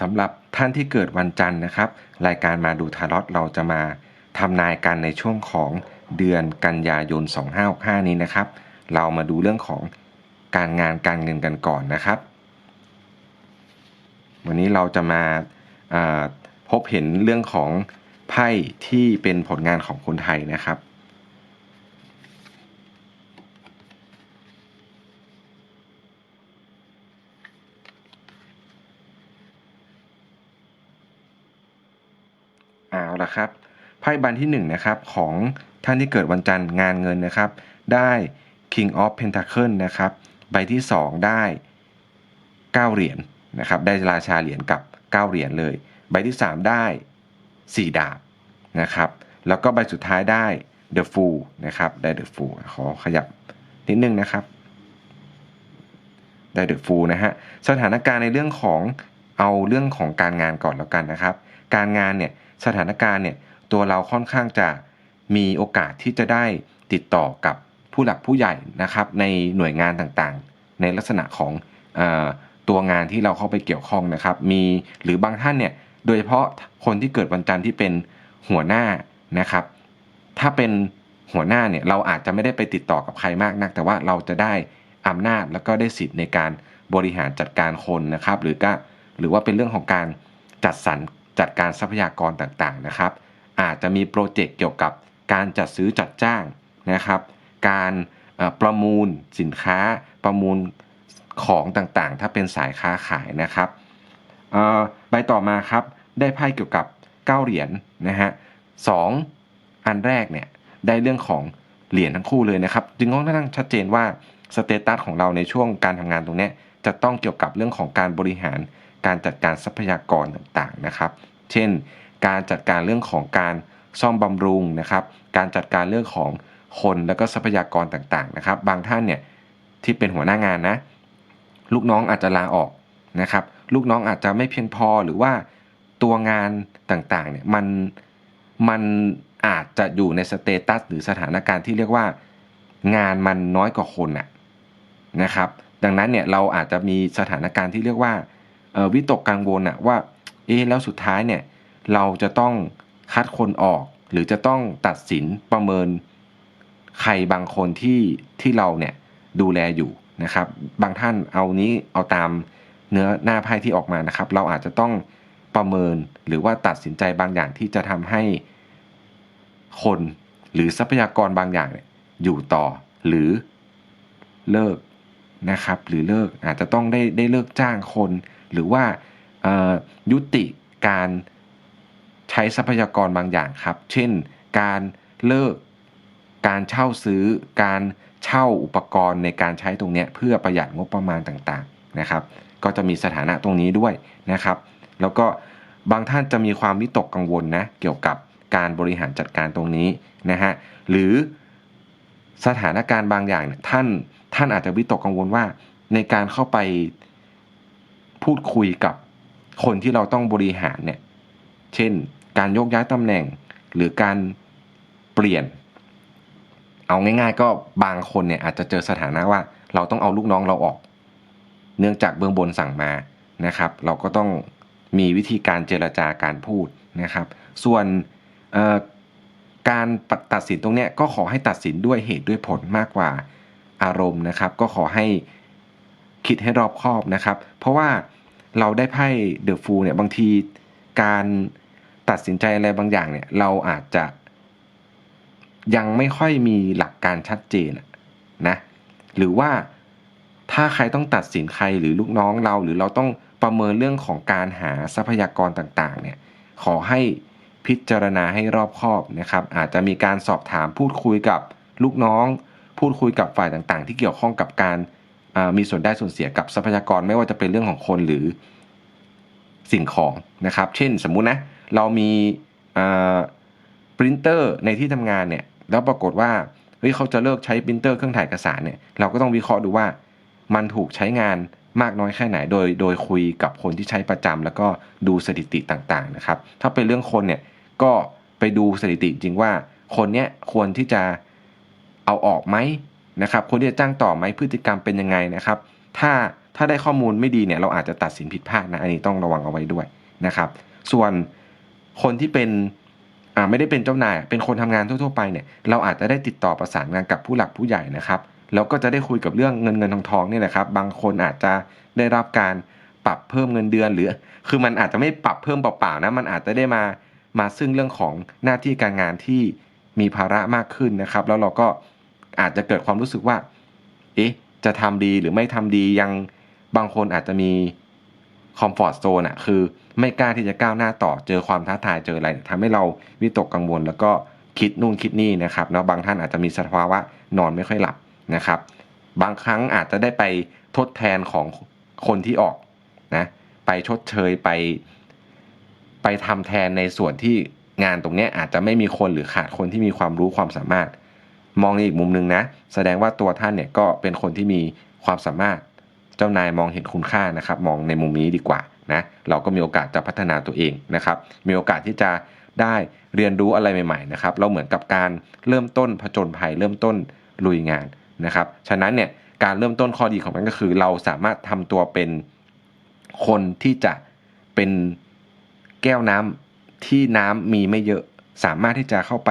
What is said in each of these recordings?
สำหรับท่านที่เกิดวันจันทร์นะครับ รายการมาดูทารอตเราจะมาทำนายกันในช่วงของเดือนกันยายน 2565 นี้นะครับ เรามาดูเรื่องของการงานการเงินกันก่อนนะครับ วันนี้เราจะมาาพบเห็นเรื่องของไพ่ที่เป็นผลงานของคนไทยนะครับ เอาละครับไพ่ใบที่1นงนะครับของท่านที่เกิดวันจันทร์งานเงินนะครับ ได้ King of Pentacle นะครับ ใบที่ 2 ได้ 9 เหรียญนะครับ ได้ราชาเหรียญกับ 9 เหรียญเลย ใบที่ 3 ได้ 4 ดาบนะครับ แล้วก็ใบสุดท้ายได้ The Fool นะครับ ได้ The Fool ขอขยับนิดนึงนะครับ ได้ The Fool นะฮะ สถานการณ์ในเรื่องของ เอาเรื่องของการงานก่อนแล้วกันนะครับ การงานเนี่ยสถานการณ์เนี่ยตัวเราค่อนข้างจะมีโอกาสที่จะได้ติดต่อกับผู้หลักผู้ใหญ่นะครับ ในหน่วยงานต่างๆ ในลักษณะของอตัวงานที่เราเข้าไปเกี่ยวข้องนะครับ มีหรือบางท่านเนี่ยโดยเฉพาะคนที่เกิดวันจันทร์ที่เป็นหัวหน้านะครับ ถ้าเป็นหัวหน้าเนี่ยเราอาจจะไม่ได้ไปติดต่อกับใครมากนัก แต่ว่าเราจะได้อำนาจแล้วก็ได้สิทธิ์ในการบริหารจัดการคนนะครับ หรือก็ หรือว่าเป็นเรื่องของการจัดสรรจัดการทรัพยากรต่างๆนะครับ อาจจะมีโปรเจกต์เกี่ยวกับการจัดซื้อจัดจ้างนะครับ การประมูลสินค้าประมูลของต่างๆ ถ้าเป็นสายค้าขายนะครับใบต่อมาครับได้ไพ่เกี่ยวกับ 9 เหรียญนะฮะสองอันแรกเนี่ยได้เรื่องของเหรียญทั้งคู่เลยนะครับ จึงต้องนั่งชัดเจนว่าสเตตัสของเราในช่วงการทำงานตรงนี้จะต้องเกี่ยวกับเรื่องของการบริหาร การจัดการทรัพยากรต่างๆนะครับ เช่น การจัดการเรื่องของการซ่อมบำรุงนะครับ การจัดการเรื่องของคนแล้วก็ทรัพยากรต่างๆนะครับ บางท่านเนี่ยที่เป็นหัวหน้างานนะ ลูกน้องอาจจะลาออกนะครับ ลูกน้องอาจจะไม่เพียงพอหรือว่าตัวงานต่างๆเนี่ยมันมันอาจจะอยู่ในสเตตัสหรือสถานการณ์ที่เรียกว่า งานมันน้อยกว่าคนน่ะนะครับ ดังนั้นเนี่ยเราอาจจะมีสถานการณ์ที่เรียกว่า วิตกกังวลน่ะว่า เอ๊ะแล้วสุดท้ายเนี่ยเราจะต้องคัดคนออก หรือจะต้องตัดสินประเมินใครบางคนที่ที่เราเนี่ยดูแลอยู่นะครับ บางท่านเอานี้เอาตามเนื้อหน้าไพ่ที่ออกมานะครับ เราอาจจะต้องประเมินหรือว่าตัดสินใจบางอย่างที่จะทำให้คนหรือทรัพยากรบางอย่างเนี่ยอยู่ต่อหรือเลิกนะครับ หรือเลิกอาจจะต้องได้ได้เลิกจ้างคน หรือว่ายุติการใช้ทรัพยากรบางอย่างครับ เช่น การเลิกการเช่าซื้อ การเช่าอุปกรณ์ในการใช้ตรงนี้เพื่อประหยัดงบประมาณต่างๆนะครับ ก็จะมีสถานะตรงนี้ด้วยนะครับ แล้วก็บางท่านจะมีความวิตกกังวลนะเกี่ยวกับการบริหารจัดการตรงนี้นะฮะหรือสถานการณ์บางอย่างท่านท่านอาจจะวิตกกังวลว่าในการเข้าไป พูดคุยกับคนที่เราต้องบริหารเนี่ย เช่น การยกย้ายตำแหน่งหรือการเปลี่ยน เอาง่ายๆ ก็บางคนเนี่ยอาจจะเจอสถานะว่า เราต้องเอาลูกน้องเราออก เนื่องจากเบื้องบนสั่งมานะครับ เราก็ต้องมีวิธีการเจรจาการพูดนะครับ ส่วนการตัดสินตรงนี้ก็ขอให้ตัดสินด้วยเหตุด้วยผลมากกว่าอารมณ์นะครับ ก็ขอให้ คิดให้รอบคอบนะครับ เพราะว่าเราได้ไพ่เดอะฟูลเนี่ยบางทีการตัดสินใจอะไรบางอย่างเนี่ยเราอาจจะยังไม่ค่อยมีหลักการชัดเจนนะหรือว่าถ้าใครต้องตัดสินใครหรือลูกน้องเรา หรือเราต้องประเมินเรื่องของการหาทรัพยากรต่างๆเนี่ยขอให้พิจารณาให้รอบคอบนะครับ อาจจะมีการสอบถามพูดคุยกับลูกน้อง พูดคุยกับฝ่ายต่างๆ ที่เกี่ยวข้องกับการ มีส่วนได้ส่วนเสียกับทรัพยากรไม่ว่าจะเป็นเรื่องของคนหรือสิ่งของนะครับ เช่นสมมุตินะ เรามีปรินเตอร์ในที่ทำงานเนี่ยแล้วปรากฏว่าเฮ้ยเขาจะเลิกใช้ปรินเตอร์เครื่องถ่ายเอกสารเนี่ยเราก็ต้องวิเคราะห์ดูว่ามันถูกใช้งานมากน้อยแค่ไหนโดยโดยคุยกับคนที่ใช้ประจำแล้วก็ดูสถิติต่างๆนะครับ ถ้าเป็นเรื่องคนเนี่ยก็ไปดูสถิติจริงว่าคนเนี้ยควรที่จะเอาออกไหม นะครับคนที่จะจ้างต่อไหมพฤติกรรมเป็นยังไงนะครับ ถ้าถ้าได้ข้อมูลไม่ดีเนี่ยเราอาจจะตัดสินผิดพลาดนะอันนี้ต้องระวังเอาไว้ด้วยนะครับ ส่วนคนที่เป็นอ่าไม่ได้เป็นเจ้านายเป็นคนทำงานทั่วๆ ไปเนี่ยเราอาจจะได้ติดต่อประสานงานกับผู้หลักผู้ใหญ่นะครับแล้วก็จะได้คุยกับเรื่องเงินเงินทองทองนี่แหละครับ บางคนอาจจะได้รับการปรับเพิ่มเงินเดือนหรือ คือมันอาจจะไม่ปรับเพิ่มเปล่าๆนะมันอาจจะได้มามาซึ่งเรื่องของหน้าที่การงานที่มีภาระมากขึ้นนะครับ แล้วเราก็ อาจจะเกิดความรู้สึกว่า เอ๊ะ จะทำดีหรือไม่ทำดียังบางคนอาจจะมีคอมฟอร์ z โซนอะคือไม่กล้าที่จะก้าวหน้าต่อเจอความท้าทายเจออะไรทำให้เราวิตกกังวล แล้วก็คิดนู่นคิดนี่นะครับเนาะบางท่านอาจจะมีสภาวะนอนไม่ค่อยหลับนะครับ บางครั้งอาจจะได้ไปทดแทนของคนที่ออกนะไปชดเชยไป ไปทำแทนในส่วนที่งานตรงนี้อาจจะไม่มีคนหรือขาดคนที่มีความรู้ความสามารถ มองในอีกมุมหนึ่งนะ แสดงว่าตัวท่านเนี่ยก็เป็นคนที่มีความสามารถ เจ้านายมองเห็นคุณค่านะครับ มองในมุมนี้ดีกว่านะ เราก็มีโอกาสจะพัฒนาตัวเองนะครับ มีโอกาสที่จะได้เรียนรู้อะไรใหม่ๆนะครับ เราเหมือนกับการเริ่มต้นผจญภัยเริ่มต้นลุยงานนะครับ ฉะนั้นเนี่ยการเริ่มต้นข้อดีของมันก็คือ เราสามารถทำตัวเป็นคนที่จะเป็นแก้วน้ำที่น้ำมีไม่เยอะ สามารถที่จะเข้าไป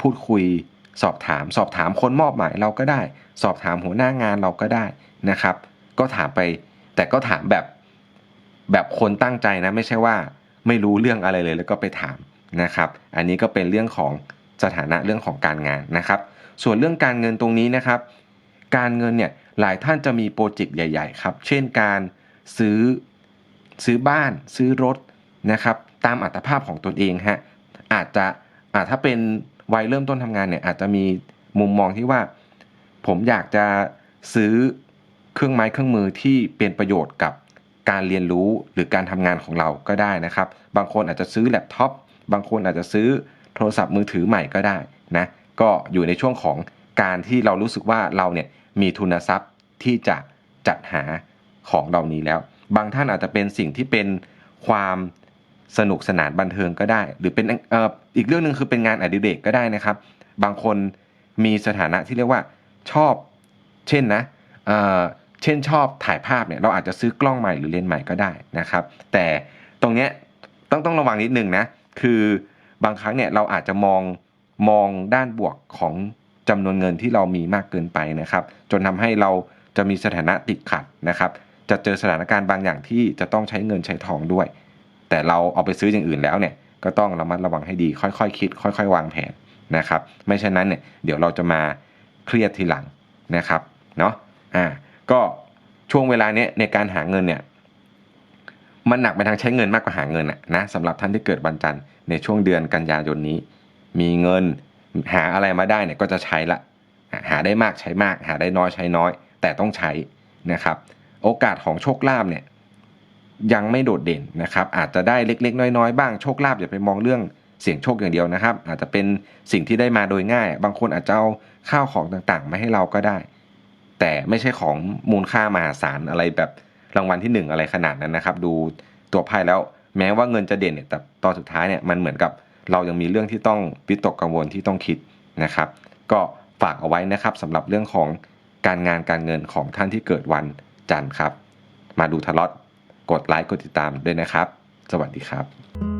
พูดคุย สอบถาม สอบถามคนมอบหมายเราก็ได้ สอบถามหัวหน้างานเราก็ได้นะครับ ก็ถามไป แต่ก็ถามแบบแบบคนตั้งใจนะไม่ใช่ว่าไม่รู้เรื่องอะไรเลยแล้วก็ไปถามนะครับ อันนี้ก็เป็นเรื่องของสถานะเรื่องของการงานนะครับ ส่วนเรื่องการเงินตรงนี้นะครับ การเงินเนี่ยหลายท่านจะมีโปรเจกต์ใหญ่ๆครับ เช่นการซื้อซื้อบ้าน ซื้อรถนะครับ ตามอัตภาพของตนเองฮะอาจจะอ่าถ้าเป็น วัยเริ่มต้นทำงานเนี่ยอาจจะมีมุมมองที่ว่า ผมอยากจะซื้อเครื่องไม้เครื่องมือที่เป็นประโยชน์กับการเรียนรู้หรือการทำงานของเราก็ได้นะครับ บางคนอาจจะซื้อแล็ปท็อปบางคนอาจจะซื้อโทรศัพท์มือถือใหม่ก็ได้นะก็อยู่ในช่วงของการที่เรารู้สึกว่าเราเนี่ยมีทุนทรัพย์ที่จะจัดหาของเหล่านี้แล้ว บางท่านอาจจะเป็นสิ่งที่เป็นความ สนุกสนานบันเทิงก็ได้ หรือเป็นอออีกเรื่องหนึ่งคือเป็นงานอดิเรกก็ได้นะครับ บางคนมีสถานะที่เรียกว่าชอบ เช่นนะเเช่นชอบถ่ายภาพเนี่ยเราอาจจะซื้อกล้องใหม่หรือเลนส์ใหม่ก็ได้นะครับ แต่ตรงเนี้ยต้องต้องระวังนิดนึงนะคือบางครั้งเนี่ยเราอาจจะมองมองด้านบวกของจำนวนเงินที่เรามีมากเกินไปนะครับ จนทำให้เราจะมีสถานะติดขัดนะครับ จะเจอสถานการณ์บางอย่างที่จะต้องใช้เงินใช้ทองด้วย แต่เราเอาไปซื้ออย่างอื่นแล้วเนี่ยก็ต้องระมัดระวังให้ดีค่อยๆคคิด ค่อย ๆ วางแผนนะครับ ไม่เช่นนั้นเนี่ยเดี๋ยวเราจะมาเครียดทีหลังนะครับเนาะอ่าก็ช่วงเวลาเนี้ยในการหาเงินเนี่ยมันหนักไปทางใช้เงินมากกว่าหาเงินอะนะสำหรับท่านที่เกิดวันจันทร์ในช่วงเดือนกันยายนนี้ มีเงินหาอะไรมาได้เนี่ยก็จะใช้ละหาได้มากใช้มาก หาได้น้อยใช้น้อย แต่ต้องใช้นะครับ โอกาสของโชคลาภเนี่ย ยังไม่โดดเด่นนะครับอาจจะได้เล็กๆ น้อยๆ บ้างโชคลาภอย่าไปมองเรื่องเสี่ยงโชคอย่างเดียวนะครับ อาจจะเป็นสิ่งที่ได้มาโดยง่าย บางคนอาจจะเอาข้าวของต่างๆ มาให้เราก็ได้ แต่ไม่ใช่ของมูลค่ามหาศาลอะไรแบบรางวัลที่หนึ่งอะไรขนาดนั้นนะครับ ดูตัวไพ่แล้วแม้ว่าเงินจะเด่นเนี่ยแต่ตอนสุดท้ายเนี่ยมันเหมือนกับเรายังมีเรื่องที่ต้องวิตกกังวลที่ต้องคิดนะครับ ก็ฝากเอาไว้นะครับสำหรับเรื่องของการงานการเงินของท่านที่เกิดวันจันทร์ครับ มาดูทะเลาะ กดไลค์กดติดตามด้วยนะครับ สวัสดีครับ